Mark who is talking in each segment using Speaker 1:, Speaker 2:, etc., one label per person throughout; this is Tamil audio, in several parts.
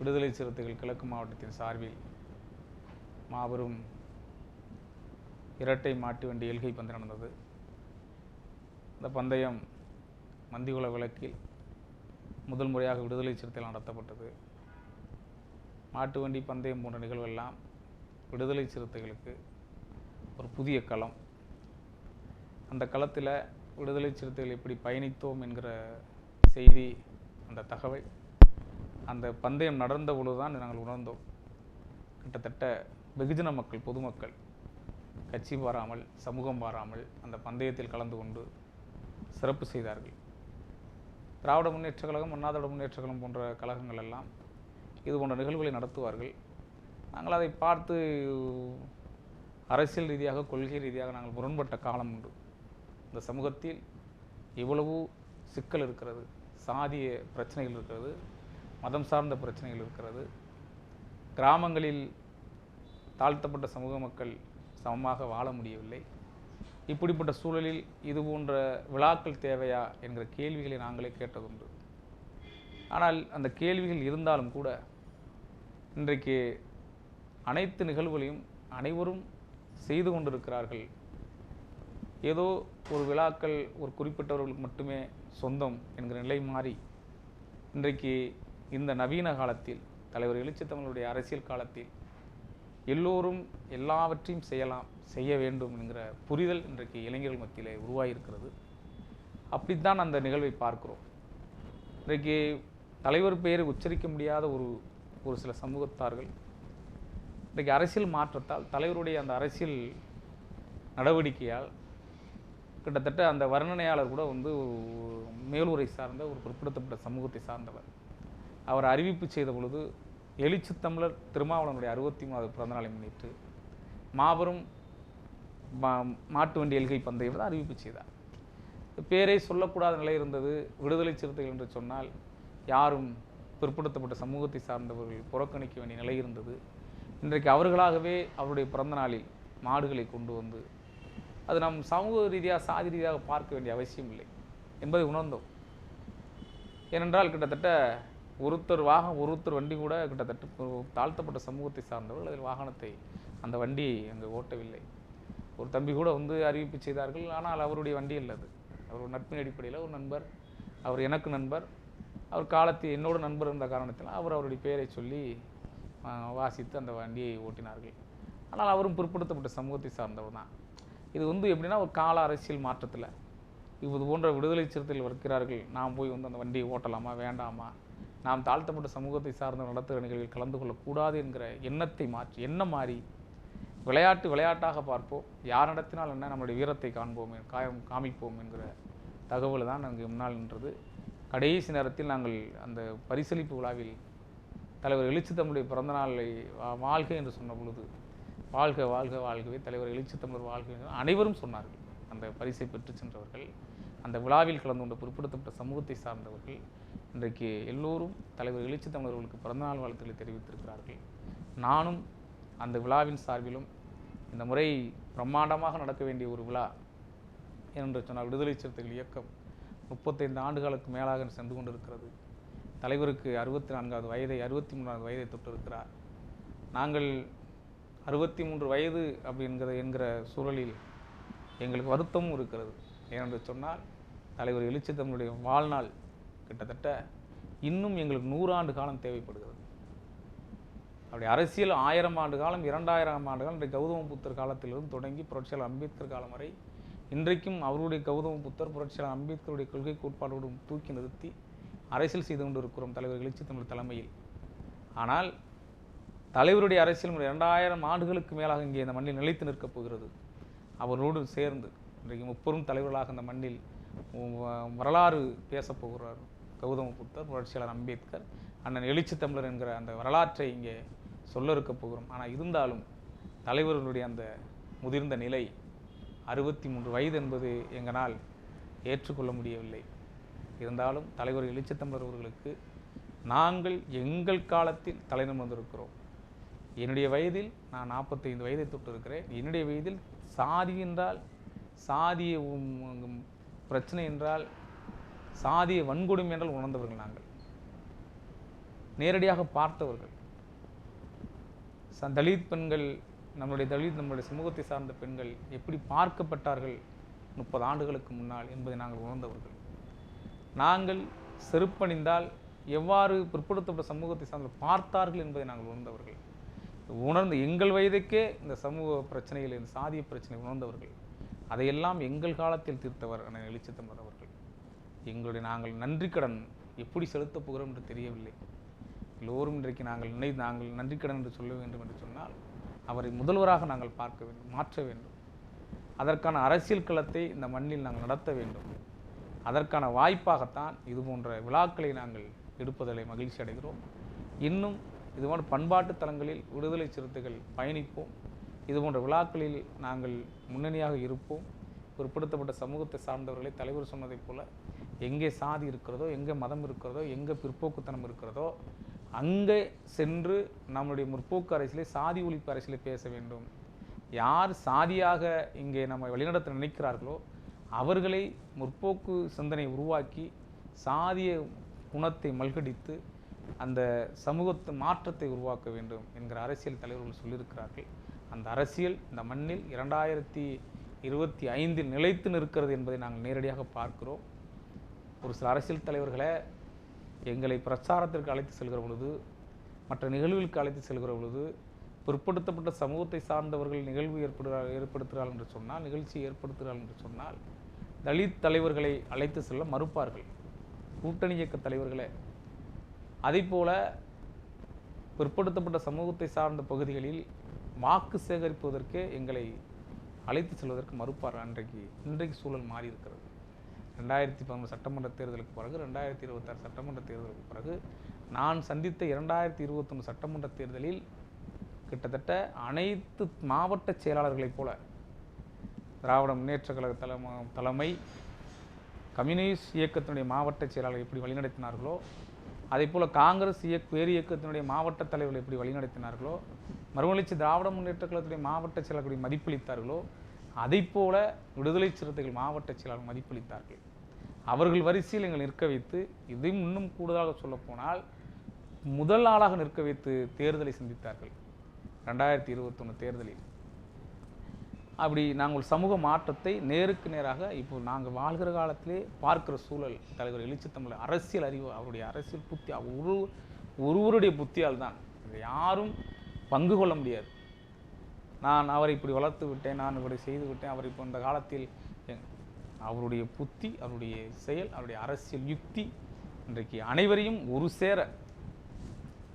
Speaker 1: விடுதலை சிறுத்தைகள் கிழக்கு மாவட்டத்தின் சார்பில் மாபெரும் இரட்டை மாட்டு வண்டி எல்கை பந்தயம் நடந்தது. இந்த பந்தயம் மந்திகுல விளக்கில் முதல் முறையாக விடுதலை சிறுத்தைகள் நடத்தப்பட்டது. மாட்டு வண்டி பந்தயம் போன்ற நிகழ்வெல்லாம் விடுதலை சிறுத்தைகளுக்கு ஒரு புதிய களம். அந்த களத்தில் விடுதலை சிறுத்தைகள் எப்படி பயணித்தோம் என்கிற செய்தி அந்த தகவல் அந்த பந்தயம் நடந்த பொழுதுதான் நாங்கள் உணர்ந்தோம். கிட்டத்தட்ட வெகுஜன மக்கள் பொதுமக்கள் கட்சி பாராமல் சமூகம் பாராமல் அந்த பந்தயத்தில் கலந்து கொண்டு சிறப்பு செய்தார்கள். திராவிட முன்னேற்ற கழகம் அண்ணாதிராவிட முன்னேற்ற கழகம் போன்ற கழகங்கள் எல்லாம் இது போன்ற நிகழ்வுகளை நடத்துவார்கள். நாங்கள் அதை பார்த்து அரசியல் ரீதியாக கொள்கை ரீதியாக நாங்கள் முரண்பட்ட காலம் உண்டு. இந்த சமூகத்தில் இவ்வளவு சிக்கல் இருக்கிறது சாதிய பிரச்சனைகள் இருக்கிறது மதம் சார்ந்த பிரச்சனைகள் இருக்கிறது. கிராமங்களில் தாழ்த்தப்பட்ட சமூக மக்கள் சமமாக வாழ முடியவில்லை. இப்படிப்பட்ட சூழலில் இது போன்ற விழாக்கள் தேவையா என்கிற கேள்விகளை நாங்களே கேட்டதுண்டு. ஆனால் அந்த கேள்விகள் இருந்தாலும் கூட இன்றைக்கு அனைத்து நிகழ்வுகளையும் அனைவரும் செய்து கொண்டிருக்கிறார்கள். ஏதோ ஒரு விழாக்கள் ஒரு குறிப்பிட்டவர்களுக்கு மட்டுமே சொந்தம் என்கிற நிலை மாறி இன்றைக்கு இந்த நவீன காலத்தில் தலைவர் எழுச்சித்தமிழுடைய அரசியல் காலத்தில் எல்லோரும் எல்லாவற்றையும் செய்யலாம் செய்ய வேண்டும் என்கிற புரிதல் இன்றைக்கு இளைஞர்கள் மத்தியிலே உருவாகியிருக்கிறது. அப்படித்தான் அந்த நிகழ்வை பார்க்கிறோம். இன்றைக்கு தலைவர் பெயரை உச்சரிக்க முடியாத ஒரு ஒரு சில சமூகத்தார்கள் இன்றைக்கு அரசியல் மாற்றத்தால் தலைவருடைய அந்த அரசியல் நடவடிக்கையால் கிட்டத்தட்ட அந்த வர்ணனையாளர் கூட வந்து மேலூரை சார்ந்த ஒரு பிற்படுத்தப்பட்ட சமூகத்தை சார்ந்தவர். அவர் அறிவிப்பு செய்த பொழுது எழுச்சி தமிழர் திருமாவளவனுடைய அறுபத்தி மூணாவது பிறந்தநாளை முன்னிட்டு மாபெரும் மா- மாட்டு வண்டி எல்கை பந்தயம் தான் அறிவிப்பு செய்தார். பேரை சொல்லக்கூடாத நிலை இருந்தது விடுதலை சிறுத்தைகள் என்று சொன்னால் யாரும் பிற்படுத்தப்பட்ட சமூகத்தை சார்ந்தவர்கள் புறக்கணிக்க வேண்டிய நிலை இருந்தது. இன்றைக்கு அவர்களாகவே அவருடைய பிறந்த நாளில் மாடுகளை கொண்டு வந்து அது நம் சமூக ரீதியாக சாதி ரீதியாக பார்க்க வேண்டிய அவசியம் இல்லை என்பதை உணர்ந்தோம். ஏனென்றால் கிட்டத்தட்ட ஒருத்தர் வாகனம் ஒருத்தர் வண்டி கூட கிட்டத்தட்ட தாழ்த்தப்பட்ட சமூகத்தை சார்ந்தவர்கள் அதில் வாகனத்தை அந்த வண்டி அங்கே ஓட்டவில்லை. ஒரு தம்பி கூட வந்து அறிவிப்பு செய்தார்கள். ஆனால் அவருடைய வண்டி இல்லை அது. அவர் ஒரு நட்பின் அடிப்படையில் ஒரு நண்பர் அவர் எனக்கு நண்பர். அவர் காலத்தில் என்னோட நண்பர் இருந்த காரணத்தில் அவர் அவருடைய பெயரை சொல்லி வாசித்து அந்த வண்டியை ஓட்டினார்கள். ஆனால் அவரும் பிற்படுத்தப்பட்ட சமூகத்தை சார்ந்தவர் தான். இது வந்து எப்படின்னா ஒரு கால அரசியல் மாற்றத்தில். இது போன்ற விடுதலை சிறுத்தைகள் இருக்கிறார்கள் நாம் போய் வந்து அந்த வண்டியை ஓட்டலாமா வேண்டாமா? நாம் தாழ்த்தப்பட்ட சமூகத்தை சார்ந்த நடத்துகிற நிகழ்வில் கலந்து கொள்ளக்கூடாது என்கிற எண்ணத்தை மாற்றி எண்ணம் மாறி விளையாட்டு விளையாட்டாக பார்ப்போம். யார் நடத்தினால் என்ன? நம்முடைய வீரத்தை காண்போம் காயம் காமிப்போம் என்கிற தகவல் தான் அங்கே முன்னால் நின்றது. கடைசி நேரத்தில் நாங்கள் அந்த பரிசளிப்பு விழாவில் தலைவர் எழுச்சி தம்முடைய பிறந்த நாளை வா- வாழ்க என்று சொன்ன பொழுது வாழ்க வாழ்க வாழ்கவே தலைவர் எழுச்சி தமிழர் வாழ்க என்று அனைவரும் சொன்னார்கள். அந்த பரிசை பெற்று சென்றவர்கள் அந்த விழாவில் கலந்து கொண்ட பிற்படுத்தப்பட்ட சமூகத்தை சார்ந்தவர்கள் இன்றைக்கு எல்லோரும் தலைவர் எழுச்சி தமிழர்களுக்கு பிறந்தநாள் வாழ்த்துக்களை தெரிவித்திருக்கிறார்கள். நானும் அந்த விழாவின் சார்பிலும் இந்த முறை பிரம்மாண்டமாக நடக்க வேண்டிய ஒரு விழா என்று சொன்னால் விடுதலை சிறுத்தைகள் இயக்கம் முப்பத்தைந்து ஆண்டுகளுக்கு மேலாக சென்று கொண்டிருக்கிறது. தலைவருக்கு அறுபத்தி நான்காவது வயதை அறுபத்தி மூணாவது வயதை தொட்டிருக்கிறார். நாங்கள் அறுபத்தி மூன்று வயது அப்படி என்கிற என்கிற சூழலில் எங்களுக்கு வருத்தமும் இருக்கிறது. ஏனென்று சொன்னால் தலைவர் எழுச்சித்தமிழுடைய வாழ்நாள் கிட்டத்தட்ட இன்னும் எங்களுக்கு நூறாண்டு காலம் தேவைப்படுகிறது. அப்படி அரசியல் ஆயிரம் ஆண்டு காலம் இரண்டாயிரம் ஆண்டு காலம் இன்றைக்கு கௌதம புத்தர் காலத்திலிருந்து தொடங்கி புரட்சியாளர் அம்பேத்கர் காலம் வரை இன்றைக்கும் அவருடைய கௌதம புத்தர் புரட்சியாளர் அம்பேத்கருடைய கொள்கை கோட்பாடோடு தூக்கி நிறுத்தி அரசியல் செய்து கொண்டு இருக்கிறோம் தலைவர் எழுச்சித்தமிழ் தலைமையில். ஆனால் தலைவருடைய அரசியல் முறை இரண்டாயிரம் ஆண்டுகளுக்கு மேலாக இங்கே இந்த மண்ணில் நிலைத்து நிற்கப் போகிறது. அவரோடு சேர்ந்து இன்றைக்கு முப்பெரும் தலைவர்களாக இந்த மண்ணில் வரலாறு பேசப்போகிறார் கௌதம புத்தர் புரட்சியாளர் அம்பேத்கர் அண்ணன் எழுச்சி தமிழர் என்கிற அந்த வரலாற்றை இங்கே சொல்ல இருக்க போகிறோம். ஆனால் இருந்தாலும் தலைவர்களுடைய அந்த முதிர்ந்த நிலை அறுபத்தி மூன்று வயது என்பது எங்களால் ஏற்றுக்கொள்ள முடியவில்லை. இருந்தாலும் தலைவர் எழுச்சி தமிழர் அவர்களுக்கு நாங்கள் எங்கள் காலத்தில் தலைநம் வந்திருக்கிறோம். என்னுடைய வயதில் நான் நாற்பத்தைந்து வயதை தொட்டு இருக்கிறேன் என்னுடைய வயதில் சாதி என்றால் சாதிய உம், பிரச்சனை என்றால் சாதிய வன்கொடுமை என்றால் உணர்ந்தவர்கள் நாங்கள். நேரடியாக பார்த்தவர்கள். ச- தலித் பெண்கள் நம்முடைய தலித் நம்முடைய சமூகத்தை சார்ந்த பெண்கள் எப்படி பார்க்கப்பட்டார்கள் முப்பது ஆண்டுகளுக்கு முன்னால் என்பதை நாங்கள் உணர்ந்தவர்கள். நாங்கள் செருப்பணிந்தால் எவ்வாறு பிற்படுத்தப்பட்ட சமூகத்தை சார்ந்த பார்த்தார்கள் என்பதை நாங்கள் உணர்ந்தவர்கள். உணர்ந்து எங்கள் வயதுக்கே இந்த சமூக பிரச்சனைகள் இந்த சாதிய பிரச்சனை உணர்ந்தவர்கள். அதையெல்லாம் எங்கள் காலத்தில் தீர்த்தவர் என எழுச்சி தமிழர் அவர்கள். எங்களுடைய நாங்கள் நன்றி கடன் எப்படி செலுத்தப் போகிறோம் என்று தெரியவில்லை. எல்லோரும் இன்றைக்கு நாங்கள் நினை நாங்கள் நன்றி கடன் என்று சொல்ல வேண்டும் என்று சொன்னால் அவரை முதல்வராக நாங்கள் பார்க்க வேண்டும் மாற்ற வேண்டும். அதற்கான அரசியல் களத்தை இந்த மண்ணில் நாங்கள் நடத்த வேண்டும். அதற்கான வாய்ப்பாகத்தான் இது போன்ற விழாக்களை நாங்கள் எடுப்பதில் மகிழ்ச்சி அடைகிறோம். இன்னும் இதுபோன்ற பண்பாட்டு தலங்களில் விடுதலை சிறுத்தைகள் பயணிப்போம். இது போன்ற விழாக்களில் நாங்கள் முன்னணியாக இருப்போம். பிற்படுத்தப்பட்ட சமூகத்தை சார்ந்தவர்களை தலைவர் சொன்னதைப் போல எங்கே சாதி இருக்கிறதோ எங்கே மதம் இருக்கிறதோ எங்கே பிற்போக்குத்தனம் இருக்கிறதோ அங்கே சென்று நம்முடைய முற்போக்கு அரசியலை சாதி ஒழிப்பு அரசியலை பேச வேண்டும். யார் சாதியாக இங்கே நம்ம வழிநடத்த நினைக்கிறார்களோ அவர்களை முற்போக்கு சிந்தனை உருவாக்கி சாதிய குணத்தை மல்கடித்து அந்த சமூகத்து மாற்றத்தை உருவாக்க வேண்டும் என்கிற அரசியல் தலைவர்கள் சொல்லியிருக்கிறார்கள். அந்த அரசியல் இந்த மண்ணில் இரண்டாயிரத்தி இருபத்தி ஐந்தில் நிலைத்து நிற்கிறது என்பதை நாங்கள் நேரடியாக பார்க்கிறோம். ஒரு சில அரசியல் தலைவர்களை எங்களை பிரச்சாரத்திற்கு அழைத்து செல்கிற பொழுது மற்ற நிகழ்வுகளுக்கு அழைத்து செல்கிற பொழுது பிற்படுத்தப்பட்ட சமூகத்தை சார்ந்தவர்கள் நிகழ்வு ஏற்படுகிறார் ஏற்படுத்துகிறார்கள் என்று சொன்னால் நிகழ்ச்சி ஏற்படுத்துகிறார்கள் என்று சொன்னால் தலித் தலைவர்களை அழைத்து செல்ல மறுப்பார்கள். கூட்டணி இயக்க தலைவர்களே அதேபோல பிற்படுத்தப்பட்ட சமூகத்தை சார்ந்த பகுதிகளில் வாக்கு சேகரிப்பதற்கே எங்களை அழைத்து செல்வதற்கு மறுப்பார். அன்றைக்கு இன்றைக்கு சூழல் மாறி இருக்கிறது ரெண்டாயிரத்தி பதினொன்று சட்டமன்ற தேர்தலுக்கு பிறகு ரெண்டாயிரத்தி இருபத்தாறு சட்டமன்ற தேர்தலுக்கு பிறகு நான் சந்தித்த இரண்டாயிரத்தி இருபத்தொன்று சட்டமன்ற தேர்தலில் கிட்டத்தட்ட அனைத்து மாவட்ட செயலாளர்களைப் போல திராவிட முன்னேற்ற கழக தலைம தலைமை கம்யூனிஸ்ட் இயக்கத்தினுடைய மாவட்ட செயலாளர் எப்படி வழிநடத்தினார்களோ அதே போல் காங்கிரஸ் இயக்க பேர் இயக்கத்தினுடைய மாவட்ட தலைவர்கள் எப்படி வழிநடத்தினார்களோ மறுமலர்ச்சி திராவிட முன்னேற்ற கழகத்துடைய மாவட்ட செயலாளர்கள் மதிப்பளித்தார்களோ அதைப் போல விடுதலை சிறுத்தைகள் மாவட்ட செயலாளர் மதிப்பளித்தார்கள். அவர்கள் வரிசையில் எங்கள் நிற்க வைத்து இதையும் இன்னும் கூடுதலாக சொல்லப்போனால் முதல் ஆளாக நிற்க வைத்து தேர்தலை சந்தித்தார்கள். ரெண்டாயிரத்தி இருபத்தொன்று தேர்தலில். அப்படி நாங்கள் சமூக மாற்றத்தை நேருக்கு நேராக இப்போ நாங்கள் வாழ்கிற காலத்திலே பார்க்கிற சூழல் தலைவர் எழுச்சித்தமிழ் அரசியல் அறிவு அவருடைய அரசியல் புத்தி ஒரு ஒருவருடைய புத்தியால் தான். யாரும் பங்கு கொள்ள முடியாது. நான் அவரை இப்படி வளர்த்து விட்டேன் நான் இப்படி செய்து விட்டேன் அவர் இப்போ இந்த காலத்தில் அவருடைய புத்தி அவருடைய செயல் அவருடைய அரசியல் யுக்தி இன்றைக்கு அனைவரையும் ஒரு சேர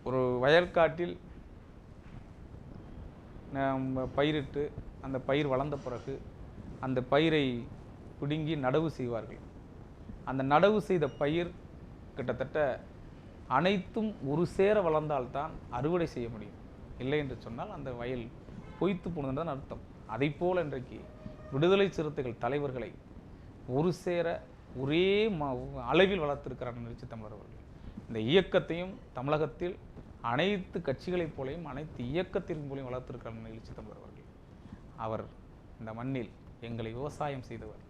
Speaker 1: ஒரு வயற்காட்டில் பயிரிட்டு அந்த பயிர் வளர்ந்த பிறகு அந்த பயிரை பிடுங்கி நடவு செய்வார்கள். அந்த நடவு செய்த பயிர் கிட்டத்தட்ட அனைத்தும் ஒரு சேர வளர்ந்தால்தான் அறுவடை செய்ய முடியும். இல்லை என்று சொன்னால் அந்த வயல் பொய்த்து போனதுதான் அர்த்தம். அதைப் போல இன்றைக்கு விடுதலை சிறுத்தைகள் தலைவர்களை ஒரு சேர ஒரே அளவில் வளர்த்திருக்கிறார் நிறுச்சி தமிழர் அவர்கள். இந்த இயக்கத்தையும் தமிழகத்தில் அனைத்து கட்சிகளைப் போலையும் அனைத்து இயக்கத்தின் போலையும் வளர்த்திருக்கிறார் நிகழ்ச்சி தமிழர் அவர்கள். அவர் இந்த மண்ணில் எங்களை விவசாயம் செய்தவர்.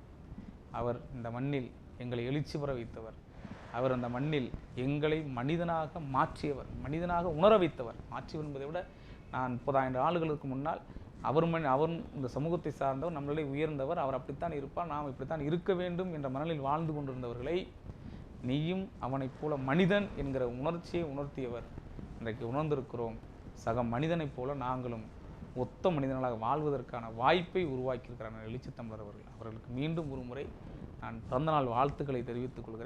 Speaker 1: அவர் இந்த மண்ணில் எங்களை எழுச்சி பெற வைத்தவர். அவர் அந்த மண்ணில் எங்களை மனிதனாக மாற்றியவர் மனிதனாக உணர வைத்தவர். மாற்றியவர் என்பதை விட நான் முப்பதாயிரம் ஆண்டுகளுக்கு முன்னால் அவர் மண் அவர் இந்த சமூகத்தை சார்ந்தவர் நம்மளே உயர்ந்தவர் அவர் அப்படித்தான் இருப்பார் நாம் இப்படித்தான் இருக்க வேண்டும் என்ற மனலில் வாழ்ந்து கொண்டிருந்தவர்களை நீயும் அவனைப் போல மனிதன் என்கிற உணர்ச்சியை உணர்த்தியவர். இன்றைக்கு உணர்ந்திருக்கிறோம். சக மனிதனைப் போல நாங்களும் ஒத்த மனிதனாக வாழ்வதற்கான வாய்ப்பை உருவாக்கியிருக்கிறார் எழுச்சி தமிழர் அவர்கள். அவர்களுக்கு மீண்டும் ஒரு முறை நான் பிறந்தநாள் வாழ்த்துக்களை தெரிவித்துக் கொள்கிறேன்.